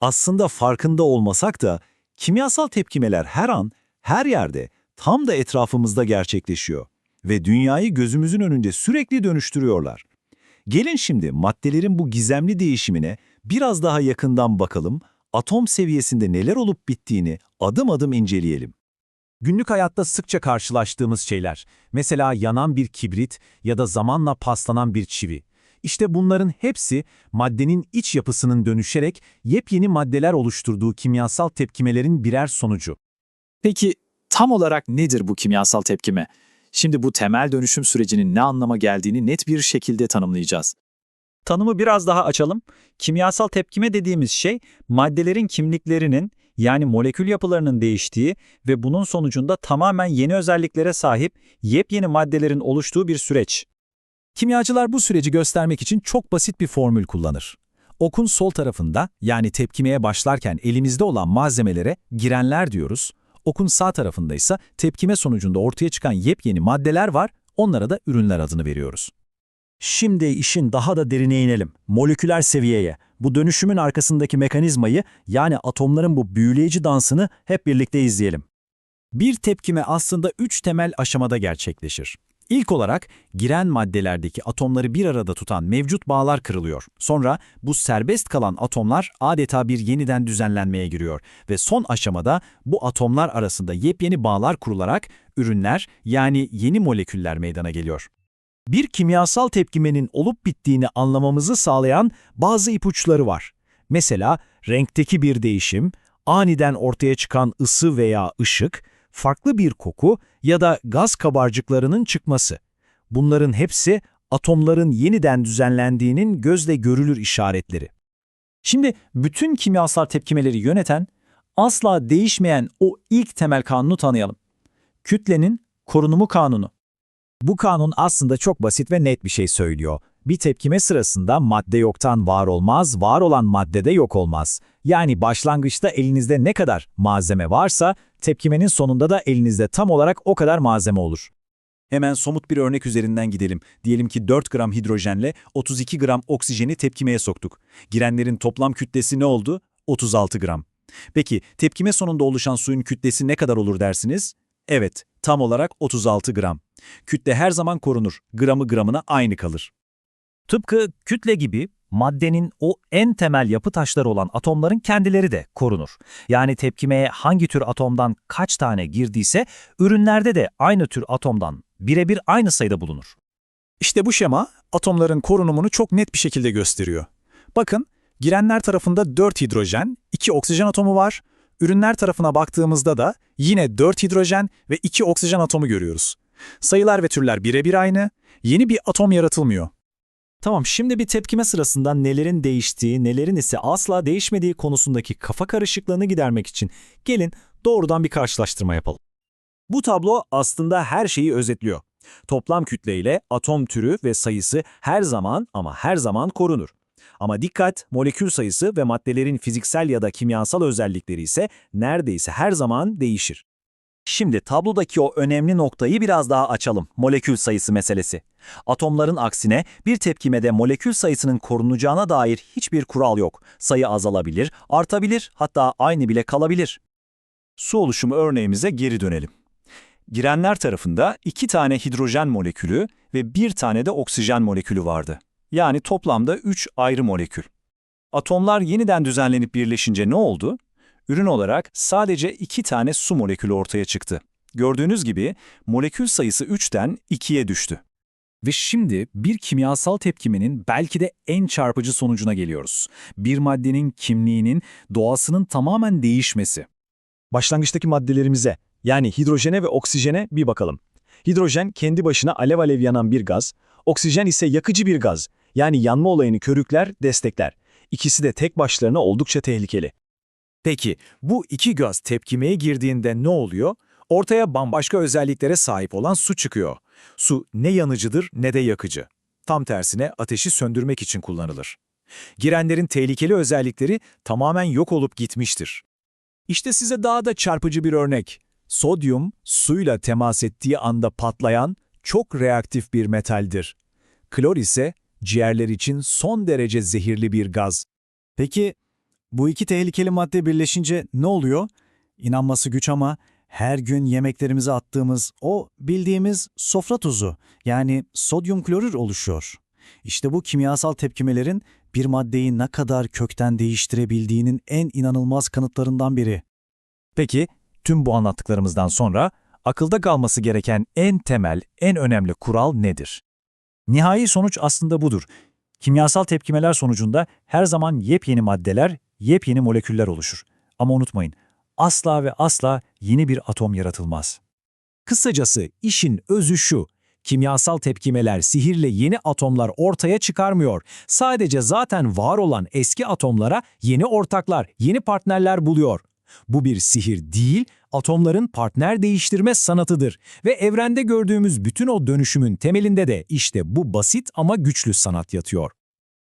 Aslında farkında olmasak da kimyasal tepkimeler her an, her yerde, tam da etrafımızda gerçekleşiyor ve dünyayı gözümüzün önünde sürekli dönüştürüyorlar. Gelin şimdi maddelerin bu gizemli değişimine biraz daha yakından bakalım, atom seviyesinde neler olup bittiğini adım adım inceleyelim. Günlük hayatta sıkça karşılaştığımız şeyler. Mesela yanan bir kibrit ya da zamanla paslanan bir çivi. İşte bunların hepsi maddenin iç yapısının dönüşerek yepyeni maddeler oluşturduğu kimyasal tepkimelerin birer sonucu. Peki tam olarak nedir bu kimyasal tepkime? Şimdi bu temel dönüşüm sürecinin ne anlama geldiğini net bir şekilde tanımlayacağız. Tanımı biraz daha açalım. Kimyasal tepkime dediğimiz şey maddelerin kimliklerinin yani molekül yapılarının değiştiği ve bunun sonucunda tamamen yeni özelliklere sahip yepyeni maddelerin oluştuğu bir süreç. Kimyacılar bu süreci göstermek için çok basit bir formül kullanır. Okun sol tarafında yani tepkimeye başlarken elimizde olan malzemelere girenler diyoruz. Okun sağ tarafında ise tepkime sonucunda ortaya çıkan yepyeni maddeler var, onlara da ürünler adını veriyoruz. Şimdi işin daha da derine inelim. Moleküler seviyeye. Bu dönüşümün arkasındaki mekanizmayı yani atomların bu büyüleyici dansını hep birlikte izleyelim. Bir tepkime aslında üç temel aşamada gerçekleşir. İlk olarak giren maddelerdeki atomları bir arada tutan mevcut bağlar kırılıyor. Sonra bu serbest kalan atomlar adeta bir yeniden düzenlenmeye giriyor ve son aşamada bu atomlar arasında yepyeni bağlar kurularak ürünler yani yeni moleküller meydana geliyor. Bir kimyasal tepkimenin olup bittiğini anlamamızı sağlayan bazı ipuçları var. Mesela renkteki bir değişim, aniden ortaya çıkan ısı veya ışık, farklı bir koku ya da gaz kabarcıklarının çıkması. Bunların hepsi atomların yeniden düzenlendiğinin gözle görülür işaretleri. Şimdi bütün kimyasal tepkimeleri yöneten, asla değişmeyen o ilk temel kanunu tanıyalım. Kütlenin korunumu kanunu. Bu kanun aslında çok basit ve net bir şey söylüyor. Bir tepkime sırasında madde yoktan var olmaz, var olan madde de yok olmaz. Yani başlangıçta elinizde ne kadar malzeme varsa, tepkimenin sonunda da elinizde tam olarak o kadar malzeme olur. Hemen somut bir örnek üzerinden gidelim. Diyelim ki 4 gram hidrojenle 32 gram oksijeni tepkimeye soktuk. Girenlerin toplam kütlesi ne oldu? 36 gram. Peki tepkime sonunda oluşan suyun kütlesi ne kadar olur dersiniz? Evet, tam olarak 36 gram. Kütle her zaman korunur. Gramı gramına aynı kalır. Tıpkı kütle gibi maddenin o en temel yapı taşları olan atomların kendileri de korunur. Yani tepkimeye hangi tür atomdan kaç tane girdiyse ürünlerde de aynı tür atomdan birebir aynı sayıda bulunur. İşte bu şema atomların korunumunu çok net bir şekilde gösteriyor. Bakın, girenler tarafında 4 hidrojen, 2 oksijen atomu var. Ürünler tarafına baktığımızda da yine 4 hidrojen ve 2 oksijen atomu görüyoruz. Sayılar ve türler birebir aynı, yeni bir atom yaratılmıyor. Tamam şimdi bir tepkime sırasında nelerin değiştiği, nelerin ise asla değişmediği konusundaki kafa karışıklığını gidermek için gelin doğrudan bir karşılaştırma yapalım. Bu tablo aslında her şeyi özetliyor. Toplam kütle ile atom türü ve sayısı her zaman ama her zaman korunur. Ama dikkat, molekül sayısı ve maddelerin fiziksel ya da kimyasal özellikleri ise neredeyse her zaman değişir. Şimdi tablodaki o önemli noktayı biraz daha açalım. Molekül sayısı meselesi. Atomların aksine bir tepkimede molekül sayısının korunacağına dair hiçbir kural yok. Sayı azalabilir, artabilir, hatta aynı bile kalabilir. Su oluşumu örneğimize geri dönelim. Girenler tarafında iki tane hidrojen molekülü ve bir tane de oksijen molekülü vardı. Yani toplamda üç ayrı molekül. Atomlar yeniden düzenlenip birleşince ne oldu? Ürün olarak sadece iki tane su molekülü ortaya çıktı. Gördüğünüz gibi molekül sayısı 3'ten 2'ye düştü. Ve şimdi bir kimyasal tepkimenin belki de en çarpıcı sonucuna geliyoruz. Bir maddenin kimliğinin, doğasının tamamen değişmesi. Başlangıçtaki maddelerimize yani hidrojene ve oksijene bir bakalım. Hidrojen kendi başına alev alev yanan bir gaz, oksijen ise yakıcı bir gaz yani yanma olayını körükler, destekler. İkisi de tek başlarına oldukça tehlikeli. Peki bu iki gaz tepkimeye girdiğinde ne oluyor? Ortaya bambaşka özelliklere sahip olan su çıkıyor. Su ne yanıcıdır ne de yakıcı. Tam tersine ateşi söndürmek için kullanılır. Girenlerin tehlikeli özellikleri tamamen yok olup gitmiştir. İşte size daha da çarpıcı bir örnek. Sodyum, suyla temas ettiği anda patlayan çok reaktif bir metaldir. Klor ise ciğerler için son derece zehirli bir gaz. Peki Bu iki tehlikeli madde birleşince ne oluyor? İnanması güç ama her gün yemeklerimize attığımız o bildiğimiz sofra tuzu yani sodyum klorür oluşuyor. İşte bu kimyasal tepkimelerin bir maddeyi ne kadar kökten değiştirebildiğinin en inanılmaz kanıtlarından biri. Peki, tüm bu anlattıklarımızdan sonra akılda kalması gereken en temel, en önemli kural nedir? Nihai sonuç aslında budur. Kimyasal tepkimeler sonucunda her zaman yepyeni maddeler, yepyeni moleküller oluşur. Ama unutmayın, asla ve asla yeni bir atom yaratılmaz. Kısacası işin özü şu. Kimyasal tepkimeler sihirle yeni atomlar ortaya çıkarmıyor. Sadece zaten var olan eski atomlara yeni ortaklar, yeni partnerler buluyor. Bu bir sihir değil, atomların partner değiştirme sanatıdır. Ve evrende gördüğümüz bütün o dönüşümün temelinde de işte bu basit ama güçlü sanat yatıyor.